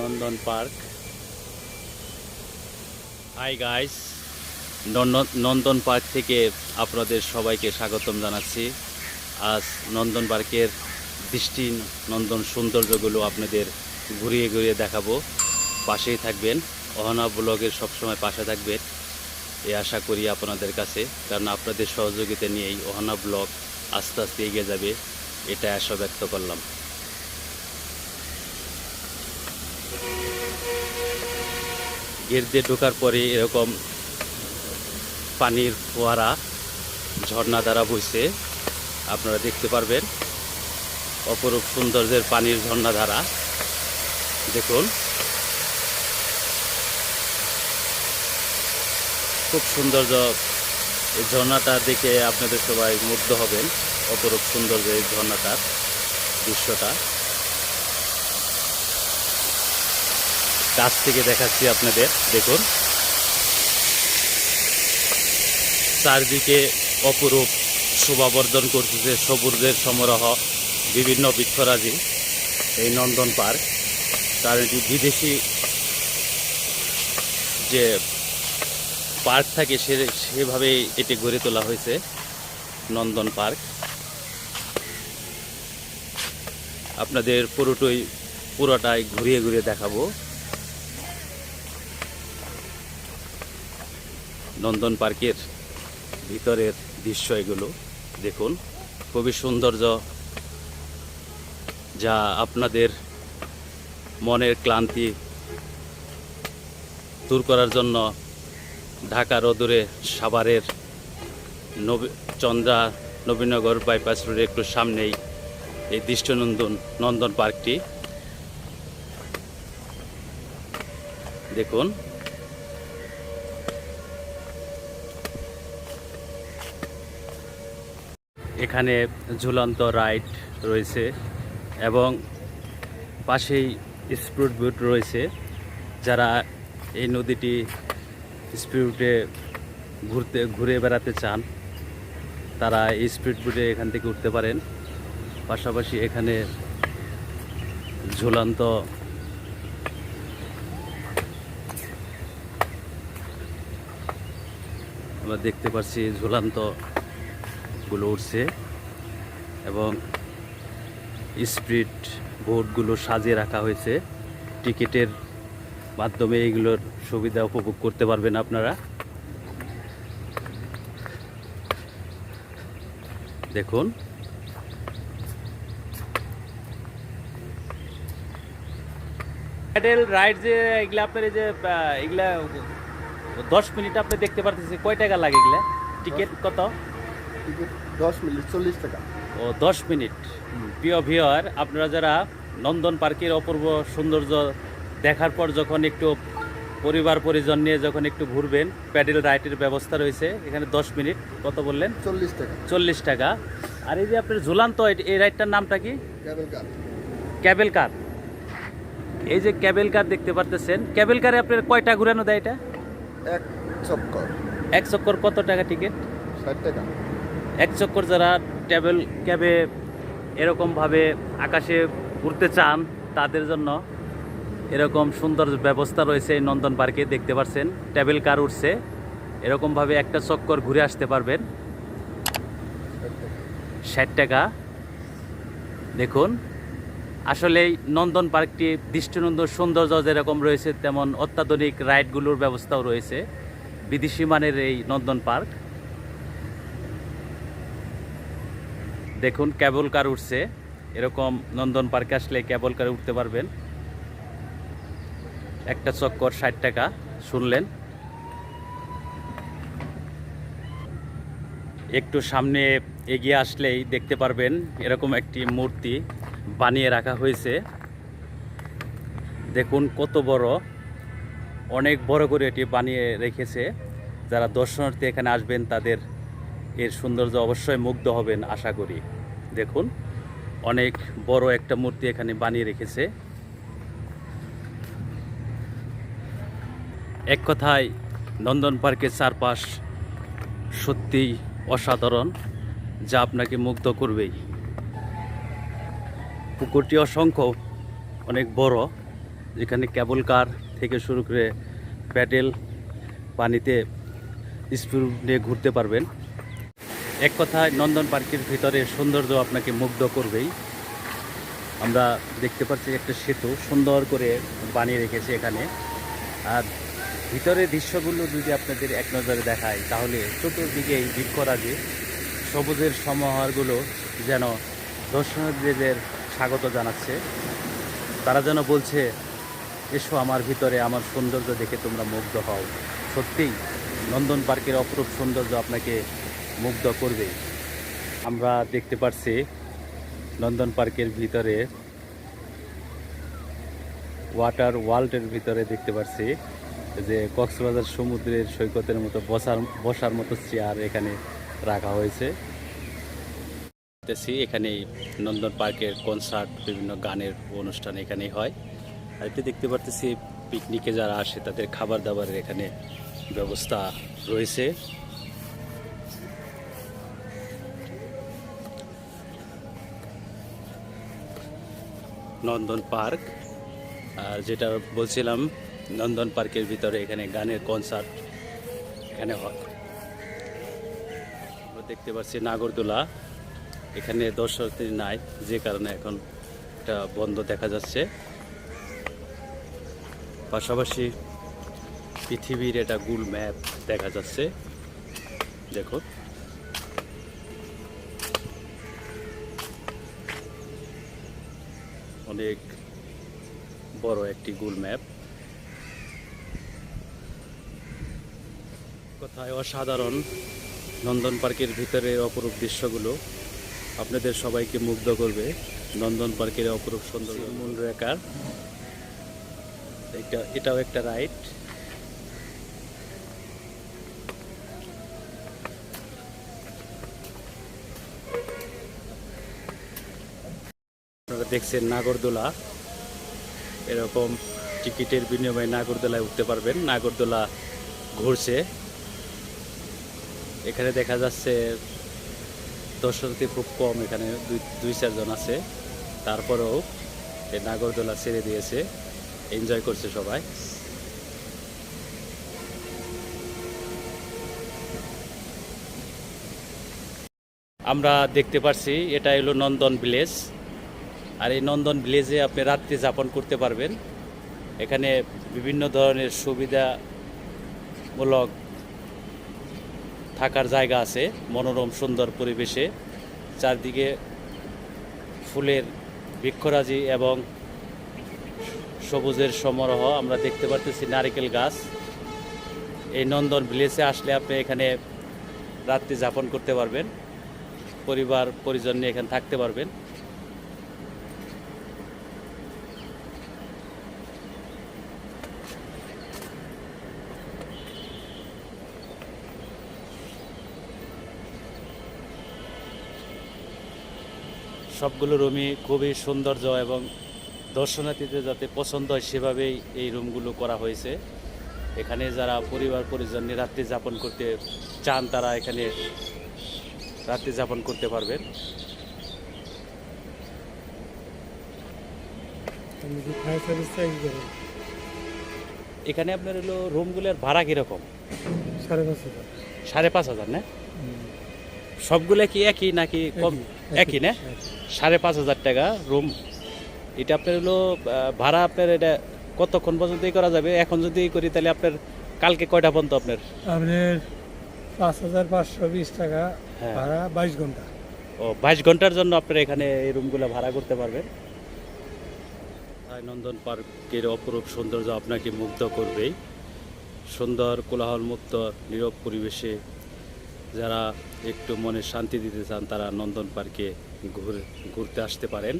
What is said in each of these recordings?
Nandan park hi guys Nandan park থেকে আপনাদের সবাইকে স্বাগতম জানাচ্ছি। আজ নন্দন পার্কের দৃষ্টি নন্দন সৌন্দর্যগুলো আপনাদের ঘুরিয়ে ঘুরিয়ে দেখাবো। পাশেই থাকবেন। অহনা ব্লগের সবসময় পাশে থাকবেন। এই আশা করি আপনাদের কাছে, কারণ আপনাদের সহযোগিতা নিয়েই অহনা ব্লগ আস্তে আস্তে এগিয়ে যাবে এটা আশা ব্যক্ত করলাম। গেট দিয়ে ঢোকার পরে এরকম পানির ফোয়ারা ঝর্ণা দ্বারা বইছে। আপনারা দেখতে পারবেন অপরূপ সৌন্দর্যের পানির ঝর্ণা ধারা দেখুন। খুব সৌন্দর্য, এই ঝর্ণাটা দেখে আপনাদের সবাই মুগ্ধ হবেন, অপরূপ সৌন্দর্য এই ঝর্ণাটার দৃশ্যটা। কাছ থেকে দেখাচ্ছি আপনাদের, দেখুন। চারদিকে অপরূপ শোভাবর্ধন করতেছে সবুজের সমারোহ, বিভিন্ন বৃক্ষরাজি, এই নন্দন পার্ক। তার এটি বিদেশি যে পার্ক থাকে, সে সেভাবেই এটি গড়ে তোলা হয়েছে, নন্দন পার্ক। আপনাদের পুরোটাই পুরোটাই ঘুরিয়ে ঘুরিয়ে দেখাবো। নন্দন পার্কের ভিতরের দৃশ্য এগুলো। দেখুন, খুবই সৌন্দর্য যা আপনাদের মনের ক্লান্তি দূর করার জন্য ঢাকা অদূরে সাভারের নবী চন্দ্রা নবীনগর বাইপাস রোডের একটু সামনেই এই দৃষ্টনন্দন নন্দন পার্কটি। দেখুন এখানে ঝুলন্ত রাইড রয়েছে এবং পাশেই স্পিড বোট রয়েছে। যারা এই নদীটি স্পিডে ঘুরতে, ঘুরে বেড়াতে চান, তারা এই স্পিড বোটে এখান থেকে উঠতে পারেন। পাশাপাশি এখানে ঝুলন্ত আমরা দেখতে পাচ্ছি ঝুলন্ত গুলো উঠছে এবং স্পিড বোর্ডগুলো সাজিয়ে রাখা হয়েছে। টিকিটের মাধ্যমে এইগুলোর সুবিধা উপভোগ করতে পারবেন আপনারা। দেখুন। প্যাডেল রাইড যে এগুলা আপনার এই যে এগুলা দশ মিনিট আপনি দেখতে পারতেছি কয় টাকা লাগে এগুলা? টিকিট কত? টিকিট দশ মিনিট চল্লিশ টাকা। ও দশ মিনিট। প্রিয় ভিওয়ার আপনারা যারা নন্দন পার্কের অপূর্ব সৌন্দর্য দেখার পর যখন একটু পরিবার পরিজন নিয়ে যখন একটু ঘুরবেন প্যাডেল রাইডের ব্যবস্থা রয়েছে। এখানে দশ মিনিট কত বললেন? চল্লিশ টাকা। চল্লিশ টাকা। আর এই যে আপনার ঝুলান্ত এই- এই রাইডটার নামটা কি? কার। Cable car. এই যে ক্যাবেল কার দেখতে পারতেছেন। ক্যাবেল কারে আপনার কয়টা ঘুরানো দেয় এটা? এক চক্কর এক চক্কর কত টাকা টিকিট ষাট টাকা। এক চক্কর যারা ট্যাবেল ক্যাবে এরকমভাবে আকাশে ঘুরতে চান, তাদের জন্য এরকম সুন্দর ব্যবস্থা রয়েছে এই নন্দন পার্কে, দেখতে পাচ্ছেন ট্যাবেল কার উঠছে এরকমভাবে একটা চক্কর ঘুরে আসতে পারবেন। ষাট টাকা। দেখুন আসলে নন্দন পার্কটি দৃষ্টিনন্দন সৌন্দর্য যেরকম রয়েছে, তেমন অত্যাধুনিক রাইডগুলোর ব্যবস্থাও রয়েছে। বিদেশি মানের এই নন্দন পার্ক। দেখুন ক্যাবল কার উঠছে। এরকম নন্দন পার্কে আসলে ক্যাবল কারে উঠতে পারবেন। একটা চক্কর ষাট টাকা, শুনলেন? একটু সামনে এগিয়ে আসলেই দেখতে পারবেন, এরকম একটি মূর্তি বানিয়ে রাখা হয়েছে। দেখুন, কত বড়, অনেক বড় করে এটি বানিয়ে রেখেছে। যারা দর্শনার্থী এখানে আসবেন, তাদের এর সৌন্দর্য অবশ্যই মুগ্ধ হবেন, আশা করি। দেখুন, অনেক বড় একটা মূর্তি এখানে বানিয়ে রেখেছে। এক কথায়, নন্দন পার্কের চারপাশ সত্যিই অসাধারণ, যা আপনাকে মুগ্ধ করবেই। পুকুরটি অসংখ্য, অনেক বড়, যেখানে কেবল কার থেকে শুরু করে প্যাডেল পানিতে স্পিড নিয়ে ঘুরতে পারবেন। এক কথায় নন্দন পার্কের ভিতরে সৌন্দর্য আপনাকে মুগ্ধ করবেই। আমরা দেখতে পাচ্ছি একটা সেতু সুন্দর করে বানিয়ে রেখেছে এখানে। আর ভিতরের দৃশ্যগুলো যদি আপনাদের এক নজরে দেখায়, তাহলে চতুর্দিকেই বৃক্ষরাজি, সবুজের সমাহারগুলো যেন দর্শনার্থীদের স্বাগত জানাচ্ছে। তারা যেন বলছে, এসো আমার ভিতরে, আমার সৌন্দর্য দেখে তোমরা মুগ্ধ হও। সত্যিই নন্দন পার্কের অপরূপ সৌন্দর্য আপনাকে মুগ্ধ করবে। আমরা দেখতে পাচ্ছি নন্দন পার্কের ভিতরে, ওয়াটার ওয়ার্ল্ডের ভিতরে দেখতে পাচ্ছি যে কক্সবাজার সমুদ্রের সৈকতের মতো বসার বসার মতো চেয়ার এখানে রাখা হয়েছে। এখানে নন্দন পার্কের কনসার্ট, বিভিন্ন গানের অনুষ্ঠান এখানেই হয়। আর এতে দেখতে পারতেছি পিকনিকে যারা আসে তাদের খাবার দাবারের এখানে ব্যবস্থা রয়েছে। নন্দন পার্ক। আর যেটা বলছিলাম, নন্দন পার্কের ভিতরে এখানে গানের কনসার্ট এখানে হয়। আমরা দেখতে পাচ্ছি নাগরদোলা। এখানে দর্শনার্থী নাই, যে কারণে এখন এটা বন্ধ দেখা যাচ্ছে। পাশাপাশি পৃথিবীর এটা গুল ম্যাপ দেখা যাচ্ছে। দেখো। অনেক বড় একটি গুল ম্যাপ কোথায় অসাধারণ নন্দন পার্কের ভিতরে অপরূপ দৃশ্যগুলো আপনাদের সবাইকে মুগ্ধ করবে। নন্দন পার্কের অপরূপ সৌন্দর্য। মূল রেখার এটা এটাও একটা রাইড। দেখছেন নাগরদোলা। এরকম টিকিটের বিনিময়ে নাগরদোলায় উঠতে পারবেন। নাগরদোলা ঘুরছে। এখানে দেখা যাচ্ছে দর্শনার্থী খুব কম, এখানে দুই দুই চারজন আছে। তারপরেও এই নাগরদোলা ছেড়ে দিয়েছে। এনজয় করছে সবাই। আমরা দেখতে পাচ্ছি এটা হলো নন্দন ভিলেজ। আর এই নন্দন ভিলেজে আপনি রাত্রি যাপন করতে পারবেন। এখানে বিভিন্ন ধরনের সুবিধামূলক থাকার জায়গা আছে, মনোরম, সুন্দর পরিবেশে। চারদিকে ফুলের বৃক্ষরাজি এবং সবুজের সমারোহ আমরা দেখতে পারতেছি, নারিকেল গাছ। এই নন্দন ভিলেজে আসলে আপনি এখানে রাত্রি যাপন করতে পারবেন। পরিবার, পরিজন নিয়ে এখানে থাকতে পারবেন। সবগুলো রুমই খুবই সৌন্দর্য এবং দর্শনার্থীদের যাতে পছন্দ হয় সেভাবেই এই রুমগুলো করা হয়েছে। এখানে যারা পরিবার পরিজন নিয়ে রাত্রি যাপন করতে চান তারা এখানে রাত্রি যাপন করতে পারবেন। এখানে আপনার হলো রুমগুলোর ভাড়া কীরকম? সাড়ে পাঁচ হাজার। সাড়ে পাঁচ হাজার না? সবগুলো কি একই নাকি কম? একই না? সাড়ে পাঁচ হাজার টাকা রুম এটা আপনার হলো ভাড়া আপনার এটা কতক্ষণ পর্যন্ত করা যাবে? এখন যদি করি তাহলে আপনার কালকে কয়টা পর্যন্ত আপনার? আপনার পাঁচ হাজার পাঁচশো বিশ টাকা হ্যাঁ। ভাড়া বাইশ ঘণ্টা। ও বাইশ ঘণ্টার জন্য আপনারা এখানে এই রুমগুলো ভাড়া করতে পারবেন। নন্দন পার্কের অপরূপ সৌন্দর্য আপনাকে মুগ্ধ করবেই। সুন্দর কোলাহলমুক্ত নীরব পরিবেশে যারা একটু মনে শান্তি দিতে চান, তারা নন্দন পার্কে ঘুরে, ঘুরতে আসতে পারেন।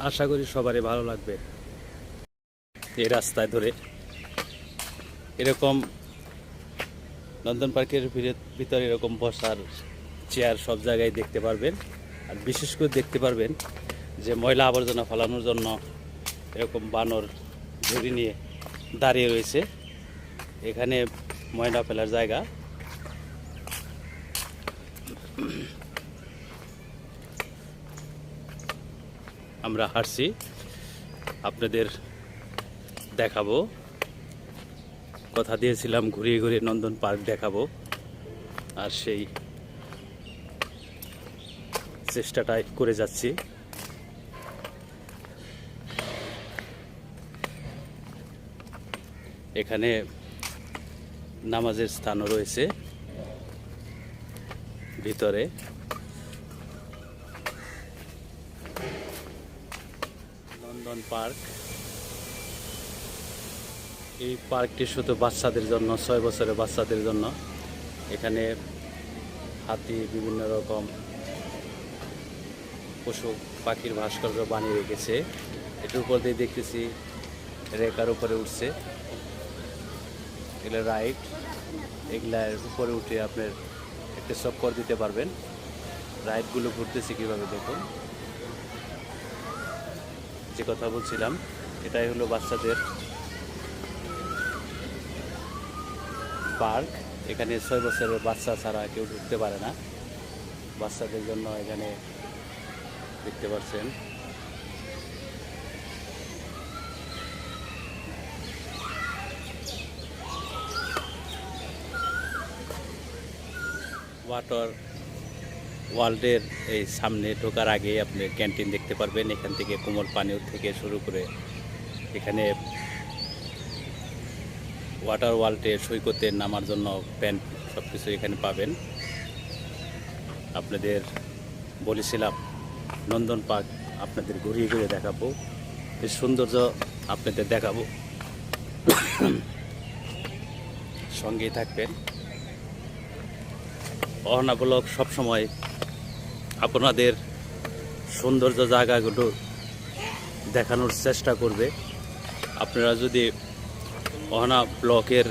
আশা করি সবারই ভালো লাগবে। এই রাস্তায় ধরে এরকম নন্দন পার্কের ভিতরে- এরকম বসার চেয়ার সব জায়গায় দেখতে পারবেন। আর বিশেষ করে দেখতে পারবেন যে ময়লা আবর্জনা ফেলানোর জন্য এরকম বানর ঝুড়ি নিয়ে দাঁড়িয়ে রয়েছে। এখানে ময়লা ফেলার জায়গা। আমরা হাঁটছি। আপনাদের দেখাবো। কথা দিয়েছিলাম, ঘুরিয়ে ঘুরিয়ে নন্দন পার্ক দেখাবো। আর সেই চেষ্টাটাই করে যাচ্ছি। এখানে নামাজের স্থানও রয়েছে। ভিতরে নন্দন পার্ক। এই পার্কটি শুধু বাচ্চাদের জন্য, ছয় বছরের বাচ্চাদের জন্য। এখানে হাতি, বিভিন্ন রকম পশু, পাখির ভাস্কর্য বানিয়ে রেখেছে। এটার উপর দিয়ে দেখতেছি রেকার উপরে উঠছে। এগুলো রাইড এগুলার উপরে উঠে আপনার একটা চক্কর দিতে পারবেন। রাইডগুলো ঘুরতেছে কীভাবে দেখুন। যে কথা বলছিলাম, এটাই হলো বাচ্চাদের পার্ক। এখানে ছয় বছরের বাচ্চা ছাড়া কেউ ঢুকতে পারে না। বাচ্চাদের জন্য এখানে দেখতে পাচ্ছেন। ওয়াটার ওয়ার্ল্ডের এই সামনে ঢোকার আগে আপনি ক্যান্টিন দেখতে পারবেন, এখান থেকে কোমল পানীয় থেকে শুরু করে এখানে ওয়াটার ওয়ার্ল্ডে সৈকতে নামার জন্য প্যান্ট সব কিছু এখানে পাবেন। আপনাদের বলেছিলাম, নন্দন পার্ক আপনাদের ঘুরিয়ে ঘুরিয়ে দেখাবো এর সৌন্দর্য আপনাদের দেখাবো। সঙ্গেই থাকবেন। অহনা সবসময় আপনাদের সৌন্দর্য জায়গাগুলো দেখানোর চেষ্টা করবে। আপনারা যদি অহনা ব্লকের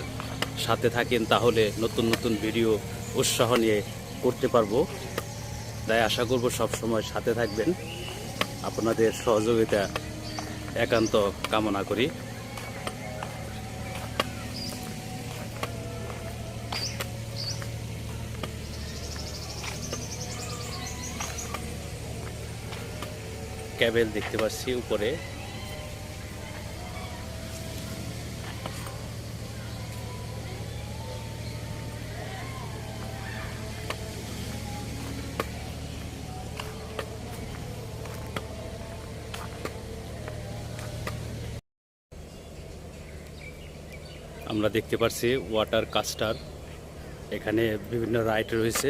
সাথে থাকেন, তাহলে নতুন নতুন ভিডিও উৎসাহ নিয়ে করতে পারব। তাই আশা করব সব সময় সাথে থাকবেন। আপনাদের সহযোগিতা একান্ত কামনা করি। ক্যাবেল দেখতে পাচ্ছি উপরে। আমরা দেখতে পাচ্ছি ওয়াটার কাস্টার এখানে বিভিন্ন রাইড রয়েছে।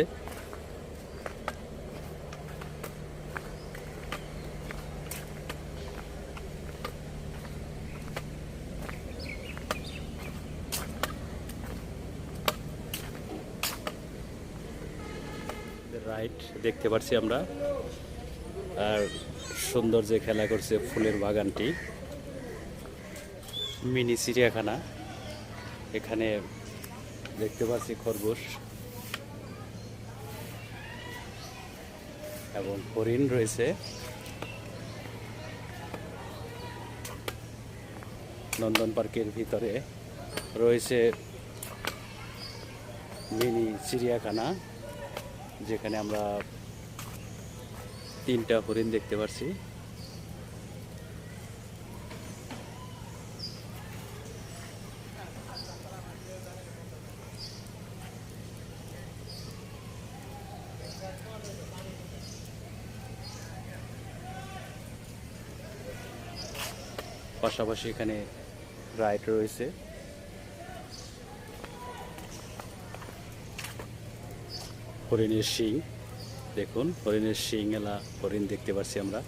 রাইড দেখতে পাচ্ছি আমরা। আর সুন্দর যে খেলা করছে ফুলের বাগানটি। মিনি চিড়িয়াখানা। এখানে দেখতে পাচ্ছি খরগোশ। এবং হরিণ রয়েছে। নন্দন পার্কের ভিতরে রয়েছে মিনি চিড়িয়াখানা। যেখানে আমরা তিনটা হরিণ দেখতে পাচ্ছি পাশাপাশি এখানে রাইড রয়েছে। হরিণের শিং দেখুন হরিণের শিং এলা হরিণ দেখতে পাচ্ছি আমরা।